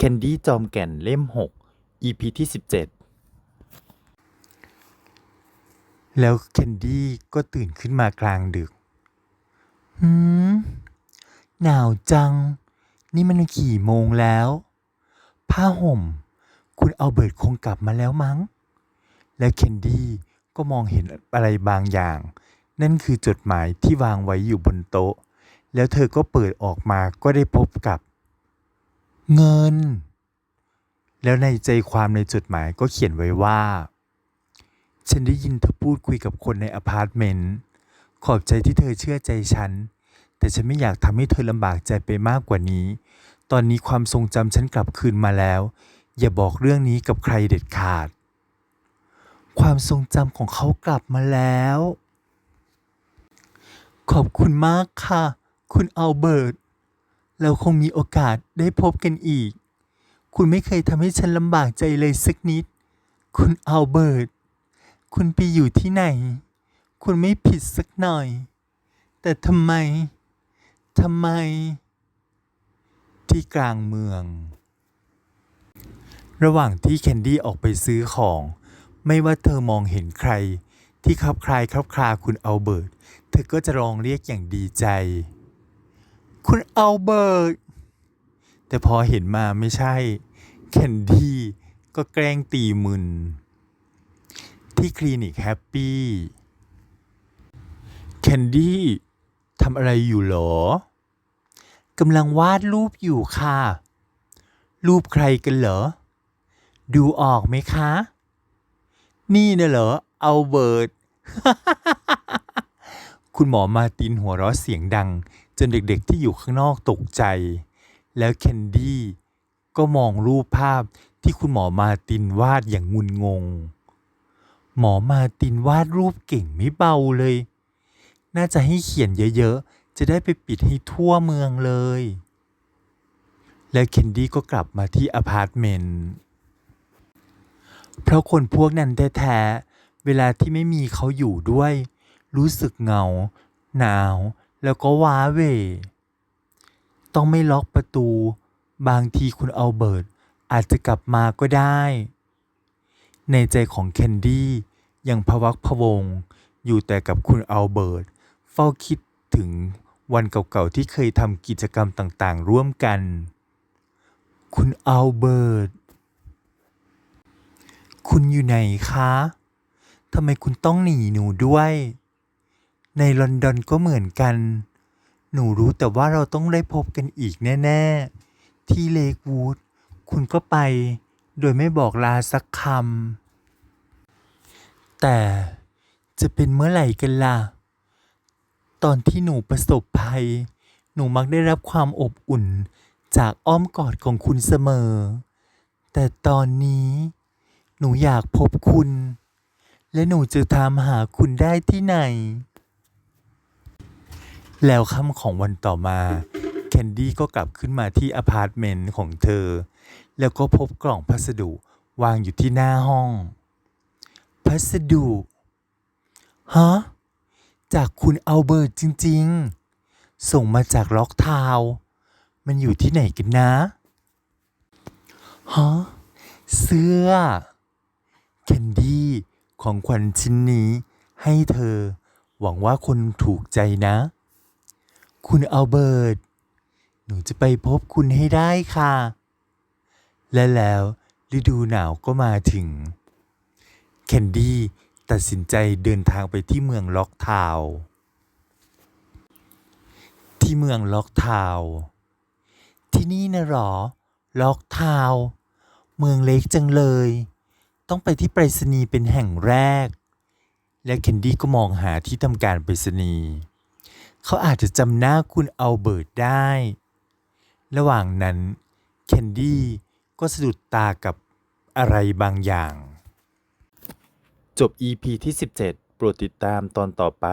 แคนดี้จอมแก่นเล่ม 6 EP ที่ 17 แล้วแคนดี้ก็ตื่นขึ้นมากลางดึก หืม หนาวจัง นี่มันกี่โมงแล้ว ผ้าห่ม คุณเอาเบิร์ตคงกลับมาแล้วมั้ง แล้วเคนดี้ก็มองเห็นอะไรบางอย่าง นั่นคือจดหมายที่วางไว้อยู่บนโต๊ะ แล้วเธอก็เปิดออกมาก็ได้พบกับ เงิน แล้วในใจความในจดหมายก็เขียนไว้ว่า ฉันได้ยินเธอพูดคุยกับคนในอพาร์ตเมนต์ ขอบใจที่เธอเชื่อใจฉัน แต่ฉันไม่อยากทำให้เธอลำบากใจไปมากกว่านี้ ตอนนี้ความทรงจำฉันกลับคืนมาแล้ว อย่าบอกเรื่องนี้กับใครเด็ดขาด ความทรงจำของเขากลับมาแล้ว ขอบคุณมากค่ะ คุณอัลเบิร์ต เราคงมีโอกาสได้พบกันอีก คุณไม่เคยทำให้ฉันลำบากใจเลยสักนิด คุณอัลเบิร์ต คุณไปอยู่ที่ไหน คุณไม่ผิดสักหน่อย แต่ทำไม ทำไม ที่กลางเมือง ระหว่างที่แคนดี้ออกไปซื้อของ ไม่ว่าเธอมองเห็นใคร ที่คับคลายคับคลาคุณอัลเบิร์ต เธอก็จะร้องเรียกอย่างดีใจ คุณเอัลเบิร์ตแต่พอเห็นมาไม่ใช่ แคนดี้ก็แกล้งตีมึน ที่คลินิกแฮปปี้แคนดี้ทำอะไรอยู่เหรอกำลังวาดรูปอยู่ค่ะ รูปใครกันเหรอ ดูออกไหมคะ นี่นะเหรอ เอัลเบิร์ต คุณหมอมาตินหัวเราะเสียงดัง จนเด็กๆที่อยู่ข้างนอกตกใจ แล้วแคนดี้ก็มองรูปภาพที่คุณหมอมาตินวาดอย่างงุนงง หมอมาตินวาดรูปเก่งไม่เบาเลย น่าจะให้เขียนเยอะๆ จะได้ไปปิดให้ทั่วเมืองเลย แล้วเคนดี้ก็กลับมาที่อพาร์ตเมนต์ เพราะคนพวกนั้นแท้ๆ เวลาที่ไม่มีเขาอยู่ด้วย รู้สึกเหงา หนาว แล้วก็ว้าเหวต้องไม่ล็อกประตู บางทีคุณอัลเบิร์ตอาจจะกลับมาก็ได้ ในใจของแคนดี้ยังพวักพวง อยู่แต่กับคุณอัลเบิร์ตเฝ้าคิดถึงวันเก่าๆที่เคยทำกิจกรรมต่างๆ ร่วมกัน คุณอัลเบิร์ต คุณอยู่ไหนคะ ทำไมคุณต้องหนีหนูด้วย ในลอนดอนก็เหมือนกัน หนูรู้แต่ว่าเราต้องได้พบกันอีกแน่ ๆ ที่เลกวูด คุณก็ไป โดยไม่บอกลาสักคำ แต่จะเป็นเมื่อไหร่กันล่ะ ตอนที่หนูประสบภัย หนูมักได้รับความอบอุ่นจากอ้อมกอดของคุณเสมอ แต่ตอนนี้ หนูอยากพบคุณ และหนูจะตามหาคุณได้ที่ไหน แล้วค่ำของวันต่อมา แคนดี้ก็กลับขึ้นมาที่อพาร์ตเมนต์ของเธอ แล้วก็พบกล่องพัสดุวางอยู่ที่หน้าห้อง พัสดุฮะจากคุณเอัลเบิร์ตจริง ๆ ส่งมาจากล็อกทาวมันอยู่ที่ไหนกันนะฮะเสื้อแคนดี้ของขวัญชิ้นนี้ให้เธอ หวังว่าคนถูกใจนะ คุณอัลเบิร์ต หนูจะไปพบคุณให้ได้ค่ะ และแล้วฤดูหนาวก็มาถึง แคนดี้ตัดสินใจเดินทางไปที่เมืองล็อกทาวที่เมืองล็อกทาวที่นี่นะหรอ ล็อกทาวเมืองเล็กจังเลย ต้องไปที่ไปรษณีย์เป็นแห่งแรก และแคนดี้ก็มองหาที่ทำการไปรษณีย์ เขาอาจจะจำหน้าคุณอัลเบิร์ตได้ ระหว่างนั้นแคนดี้ก็สะดุดตากับอะไรบางอย่าง จบ EP ที่ 17 โปรดติดตามตอนต่อไป